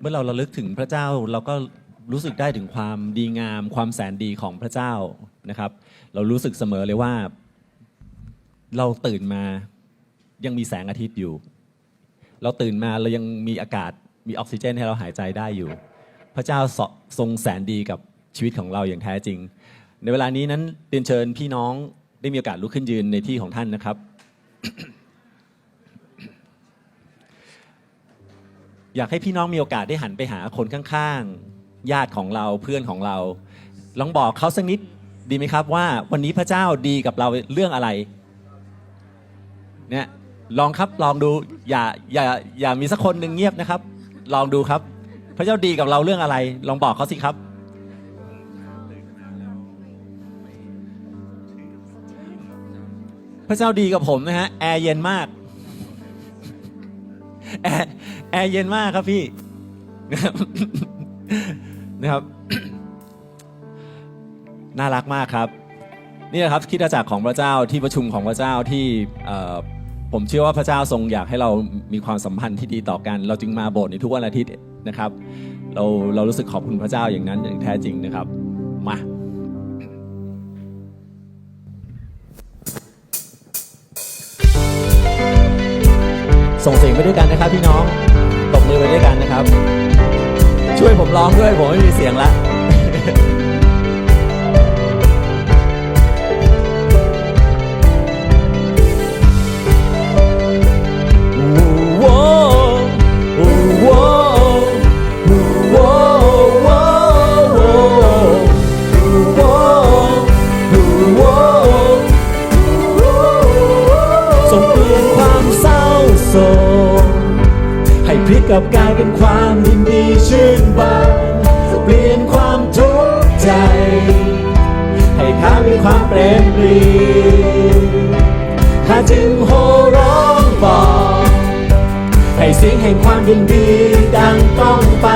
เมื่อเราระลึกถึงพระเจ้าเราก็รู้สึกได้ถึงความดีงาม ความแสนดีของพระเจ้านะครับ เรารู้สึกเสมอเลยว่า เราตื่นมายังมีแสงอาทิตย์อยู่ เราตื่นมาเรายังมีอากาศมีออกซิเจนให้เราหายใจได้อยู่ พระเจ้าทรงแสนดีกับชีวิตของเราอย่างแท้จริง ในเวลานี้นั้นเรียนเชิญพี่น้องได้มีโอกาสลุกขึ้นยืนในที่ของท่านนะครับ อยากให้พี่น้องมีโอกาสได้หันไปหาคนข้างๆ ญาติของเราเพื่อนของเรา ลองบอกเขาสักนิดดีไหมครับว่าวันนี้พระเจ้าดีกับเราเรื่องอะไรเนี่ยลองครับลองดูอย่าอย่าอย่ามีสักคนหนึ่งเงียบนะครับ ลองดูครับ พระเจ้าดีกับเราเรื่องอะไร ลองบอกเขาสิครับ พระเจ้าดีกับผมนะฮะแอร์เย็นมากแอร์ แอร์เย็นมากครับพี่นะครับนะครับ น่ารักมากครับนี่แหละครับคิดจักรของพระเจ้าที่ประชุมของพระเจ้าที่ผมเชื่อว่าพระเจ้าทรงอยากให้เรามีความสัมพันธ์ที่ดีต่อกัน เราจึงมาโบสถ์ในทุกวันอาทิตย์นะครับ เราเรารู้สึกขอบคุณพระเจ้าอย่างนั้นอย่างแท้จริงนะครับมาส่งเสียงไปด้วยกันนะครับพี่น้อง มือไปด้วยกันนะครับ ช่วยผมร้องด้วยผมไม่มีเสียงละ กับกลายเป็นความยินดีชื่นบานเปลี่ยนความทุกข์ใจ ให้ข้ามีความเปรมปรีข้าจึงโห่ร้องบอก ให้เสียงแห่งความยินดีดังต้องไป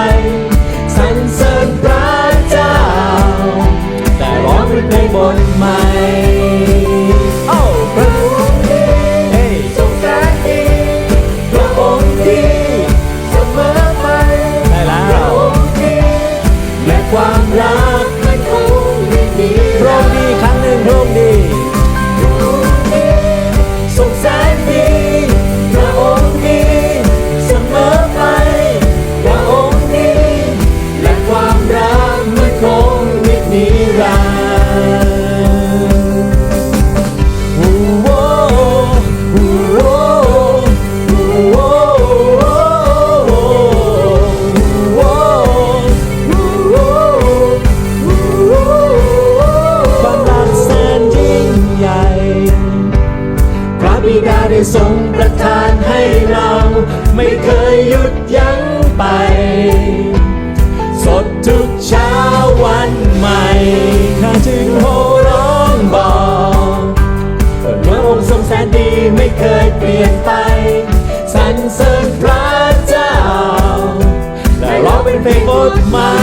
ทรงประทานให้เรา ไม่เคยหยุดยั้งไป สดทุกเช้าวันใหม่ข้าจึงโหร้องบอกพระองค์ทรงแสนดีไม่เคยเปลี่ยนไปสรรเสริญพระเจ้าได้ร้องเป็นเพลงบทใหม่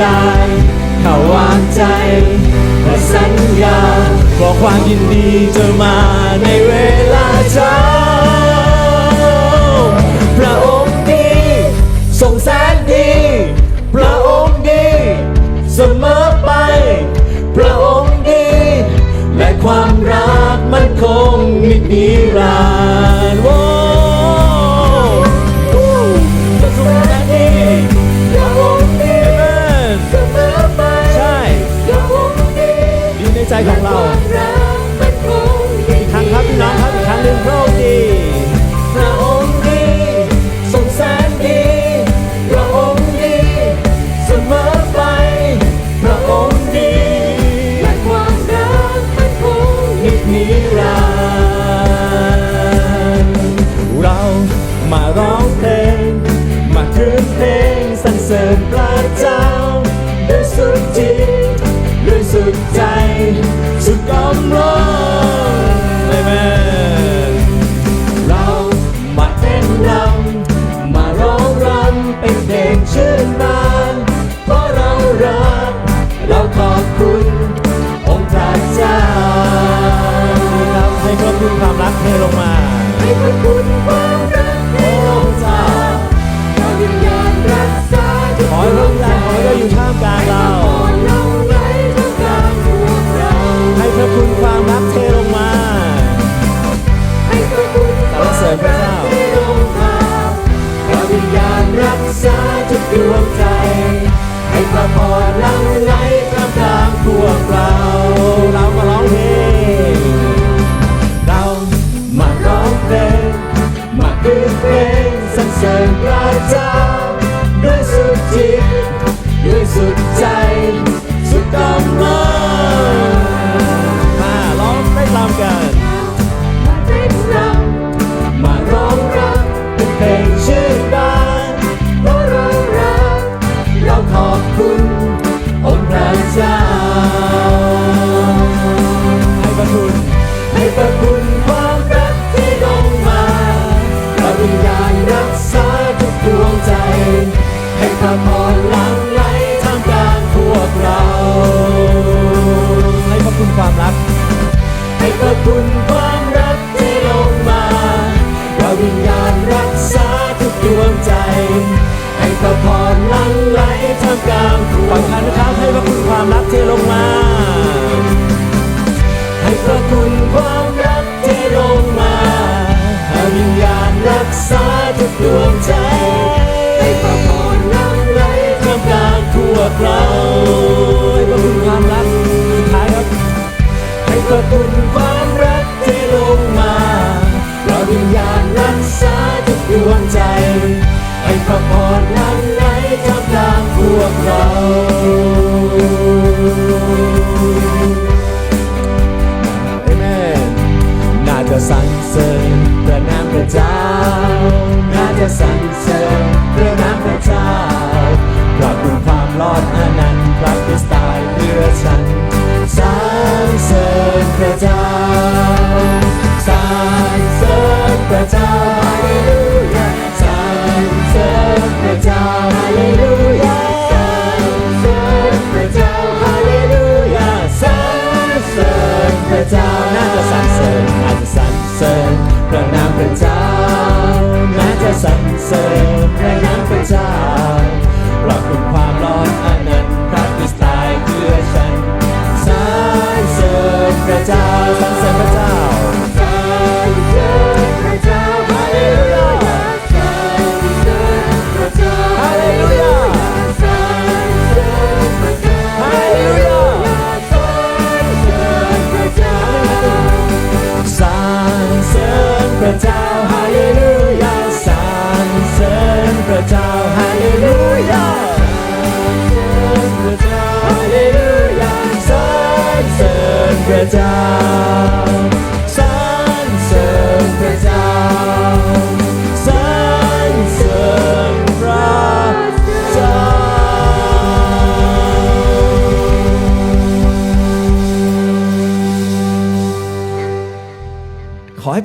กายเขาวางใจและสัญญาบอกความยินดีจะมาในเวลาเช้าพระองค์ดีทรงแสนดี พระองค์ดีเสมอไป พระองค์ดี และความรักมันคงนิดนิรันดร์ por 我在。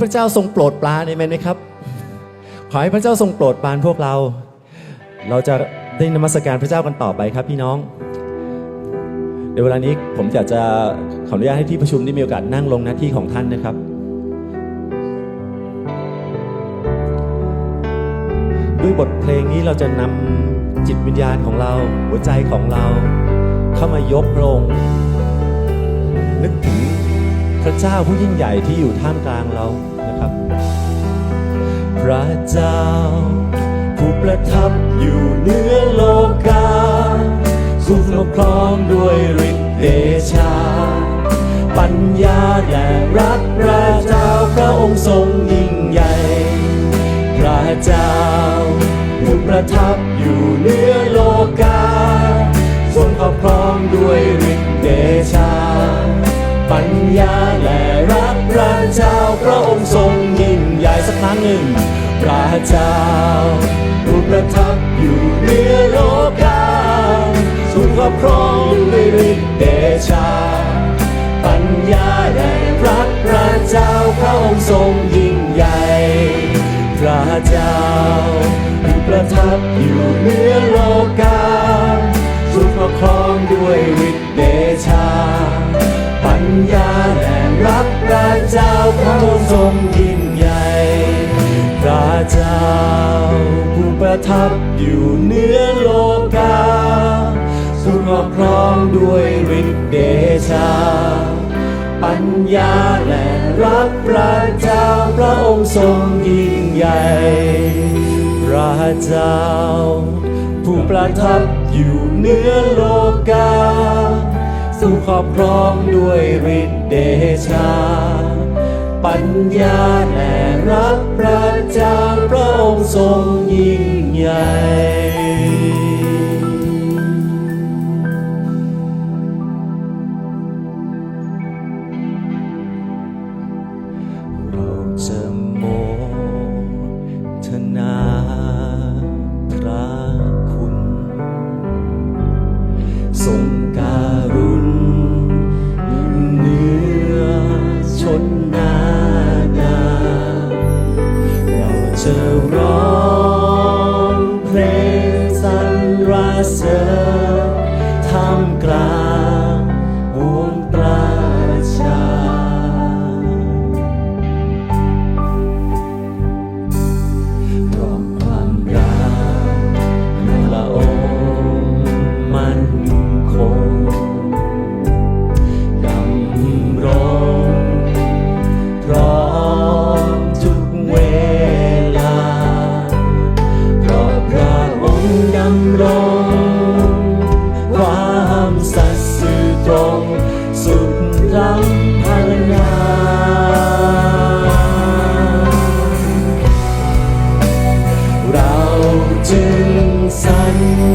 พระเจ้าทรงโปรดปรานเอเมนไหมครับ ขอให้พระเจ้าทรงโปรดปรานพวกเรา เราจะได้นมัสการพระเจ้ากันต่อไปครับพี่น้องในเวลานี้ผมอยากจะขออนุญาตให้ที่ประชุมได้มีโอกาสนั่งลงหน้าที่ของท่านนะครับ ด้วยบทเพลงนี้เราจะนำจิตวิญญาณของเรา หัวใจของเรา เข้ามายกลงนึกถึง พระเจ้าผู้ยิ่งใหญ่ที่อยู่ท่ามกลางเรานะครับ พระเจ้า ผู้ประทับอยู่เหนือโลกาทรงปกครองด้วยฤทธิ์เดชา ปัญญาและรักพระเจ้าพระองค์ทรงยิ่งใหญ่ พระเจ้า ผู้ประทับอยู่เหนือโลกาทรงปกครองด้วยฤทธิ์เดชา ปัญญาและรักพระเจ้าพระองค์ทรงยิ่งใหญ่สักครั้งหนึ่ง พระเจ้าผู้ประทับอยู่เหนือโลกาทรงครอบครองด้วยฤทธิ์เดชา ปัญญาและรักพระเจ้าพระองค์ทรงยิ่งใหญ่พระเจ้าผู้ประทับอยู่เหนือโลกา พระองค์ทรงยิ่งใหญ่ พระเจ้าผู้ประทับอยู่เหนือโลกาทรงครอบครองด้วยฤทธิ์เดชา ปัญญาและรักพระเจ้าพระองค์ทรงยิ่งใหญ่ พระเจ้า ผู้ประทับอยู่เหนือโลกาทรงครอบครองด้วยฤทธิ์เดชา ปัญญาและรักพระเจ้าพระองค์ทรงยิ่งใหญ่ จึงสร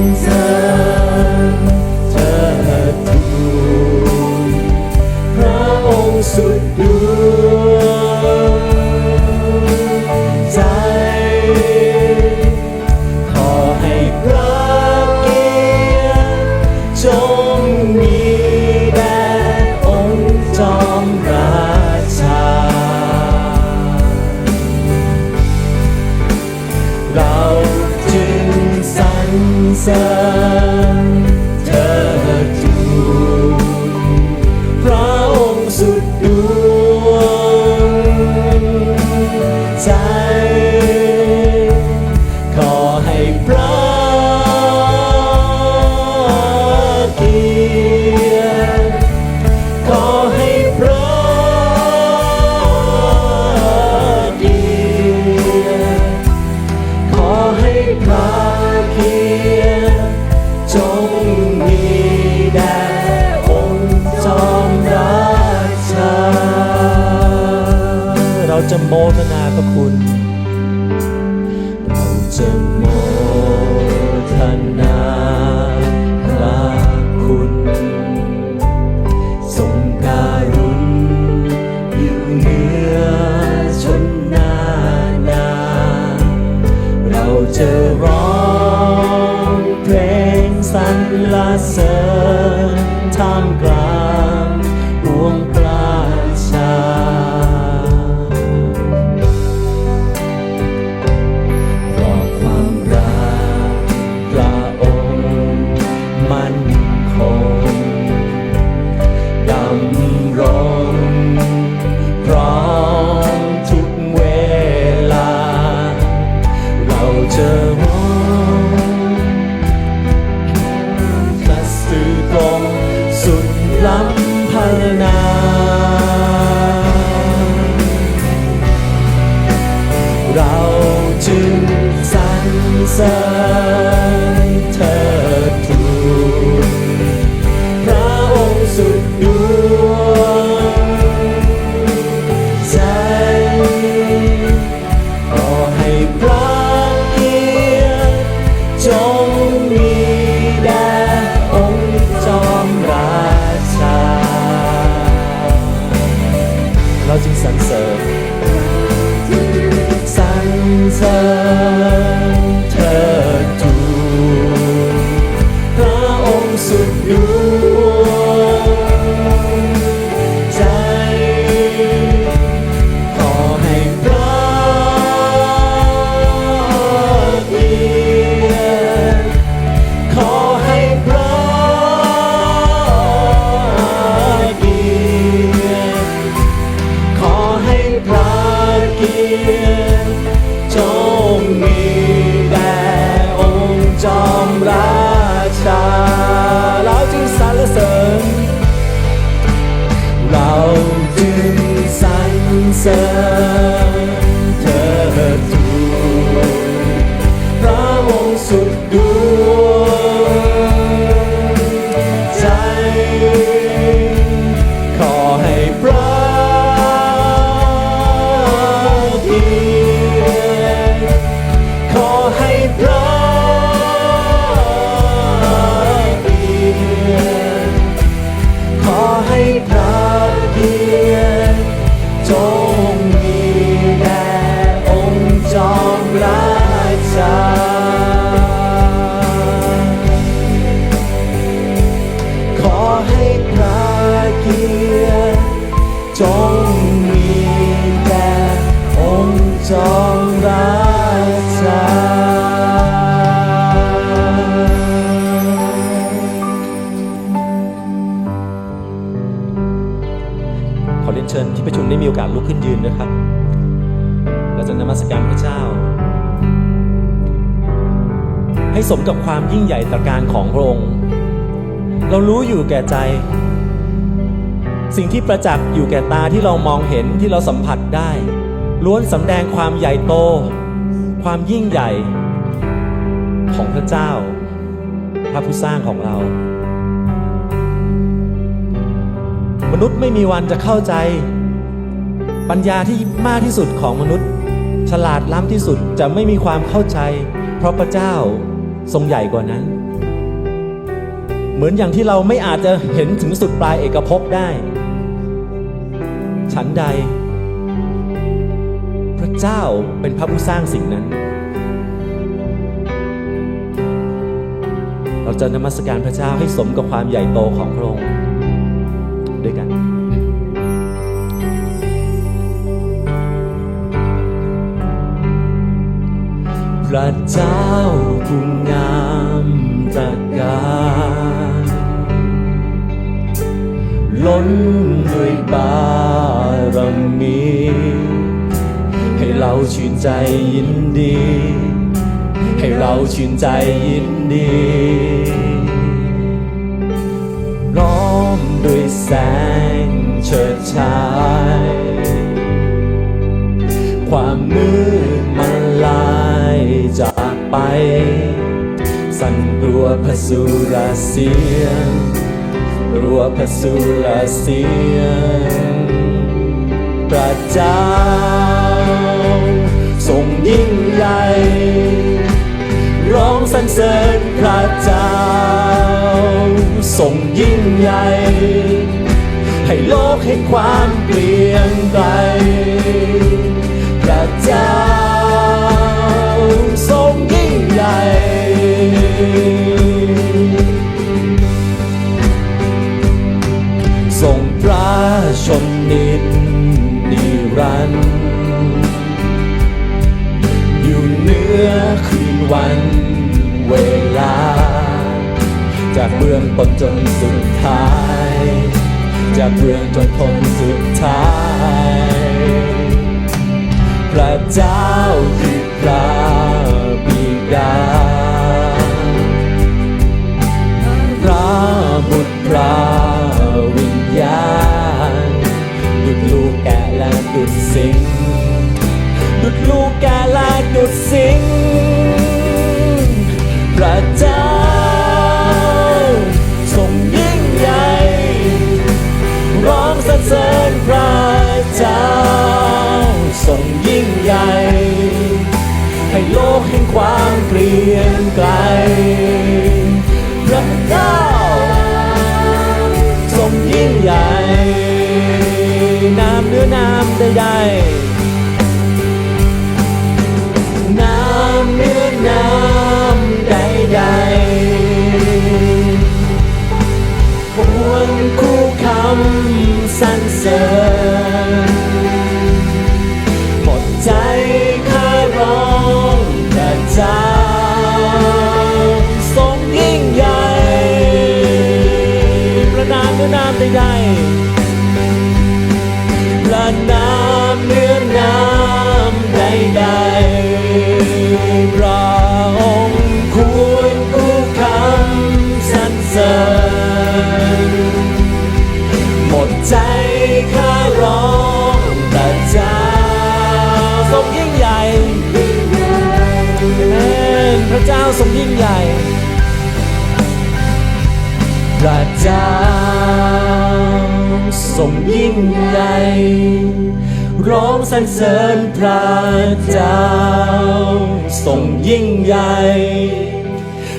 จะร้องเพลงสรรเสริญ กับความยิ่งใหญ่ตระการของพระองค์ เรารู้อยู่แก่ใจ สิ่งที่ประจักษ์อยู่แก่ตาที่เรามองเห็นที่เราสัมผัสได้ ล้วนสำแดงความใหญ่โต ความยิ่งใหญ่ของพระเจ้า พระผู้สร้างของเรา มนุษย์ไม่มีวันจะเข้าใจ ปัญญาที่มากที่สุดของมนุษย์ ฉลาดล้ำที่สุดจะไม่มีความเข้าใจ เพราะพระเจ้า ทรงใหญ่กว่านั้น เหมือนอย่างที่เราไม่อาจจะเห็นถึงสุดปลายเอกภพได้ ฉันใด พระเจ้าเป็นพระผู้สร้างสิ่งนั้น เราจะนมัสการพระเจ้าให้สมกับความใหญ่โตของพระองค์ด้วยกัน ระเจ้าผู้งามตระการล้นด้วยบารมี ให้เราชื่นใจยินดี ให้เราชื่นใจยินดีร้อมด้วยแสงเฉิดฉาย ความมืดมันลาย จากไป สั่นกลัวพระสุรเสียงกลัวพระสุรเสียงพระเจ้าทรงยิ่งใหญ่ร้องสรรเสริญพระเจ้าทรงยิ่งใหญ่ให้โลกให้ความเปลี่ยนไกลพระเจ้า ทรงพระชนนิดนิรันด์อยู่เหนือคืนวันเวลา จากเบื้องต้นจนสุดท้าย จากเบื้องจนทนสุดท้าย พระเจ้าคือ สิงพระเจ้าทรงยิ่งใหญ่ร้องสรรเสริญพระเจ้าทรงยิ่งใหญ่ ให้โลกแห่งความเปลี่ยนไกลาทรงยิ่งใหญ่พระเจ้าทรงยิ่งใหญ่ร้องสรรเสริญพระเจ้าทรงยิ่งใหญ่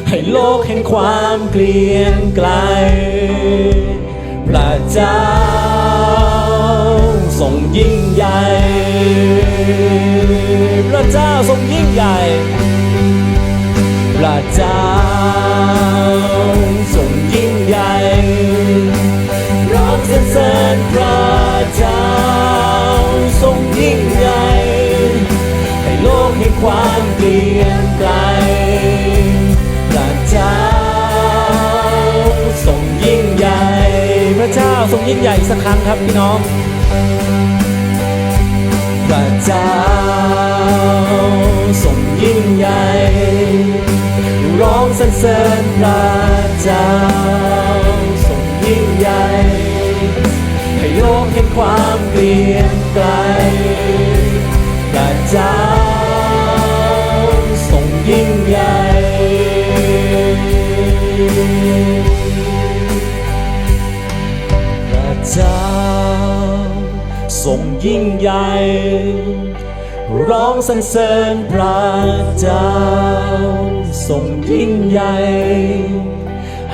ให้โลกแห่งความเกลียงไกลพระเจ้าทรงยิ่งใหญ่ พระเจ้าทรงยิ่งใหญ่ พระเจ้าทรงยิ่งใหญ่ร้องสรรเสริญพระเจ้าทรงยิ่งใหญ่ให้โลกให้ความเปลี่ยนไกลพระเจ้าทรงยิ่งใหญ่ พระเจ้าทรงยิ่งใหญ่สักครั้งครับพี่น้องพระเจ้าทรงยิ่งใหญ่ รเสริญพระเจ้าทรงยิ่งใหญ่ให้โลกเห็นความเปลี่ยนไกลพระเจ้าทรงยิ่งใหญ่พระเจ้าทรงยิ่งใหญ่ ร้องสรรเสริญพระเจ้าทรงยิ่งใหญ่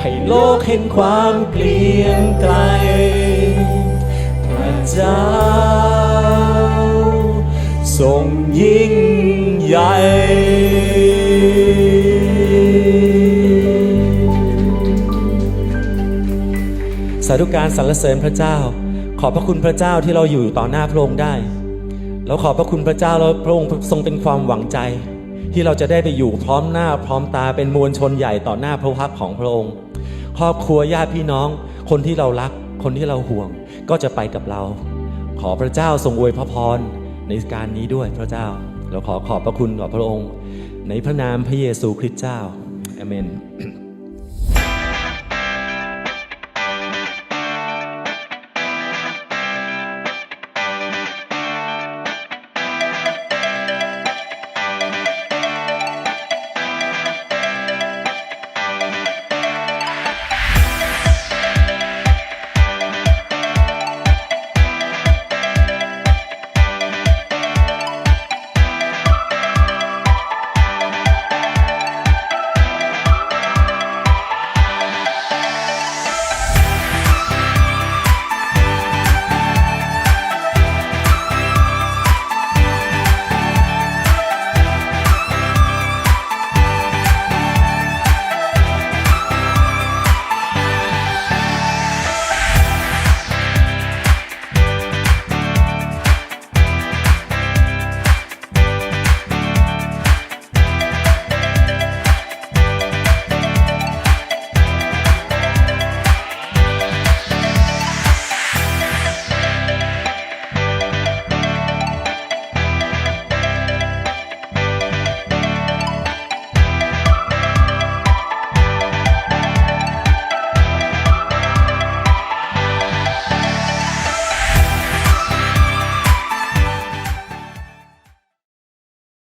ให้โลกเห็นความเกลียงไกล พระเจ้าทรงยิ่งใหญ่สาธุการสรรเสริญพระเจ้า ขอบพระคุณพระเจ้าที่เราอยู่ต่อหน้าพระองค์ได้ แล้วขอบพระคุณพระเจ้าแล้วพระองค์ทรงเป็นความหวังใจ ที่เราจะได้ไปอยู่พร้อมหน้าพร้อมตาเป็นมวลชนใหญ่ต่อหน้าพระพักของพระองค์ ครอบครัวญาติพี่น้อง คนที่เรารัก คนที่เราห่วง ก็จะไปกับเรา ขอพระเจ้าทรงอวยพระพรในการนี้ด้วยพระเจ้า เราขอขอบพระคุณต่อพระองค์ ในพระนามพระเยซูคริสต์เจ้าอาเมน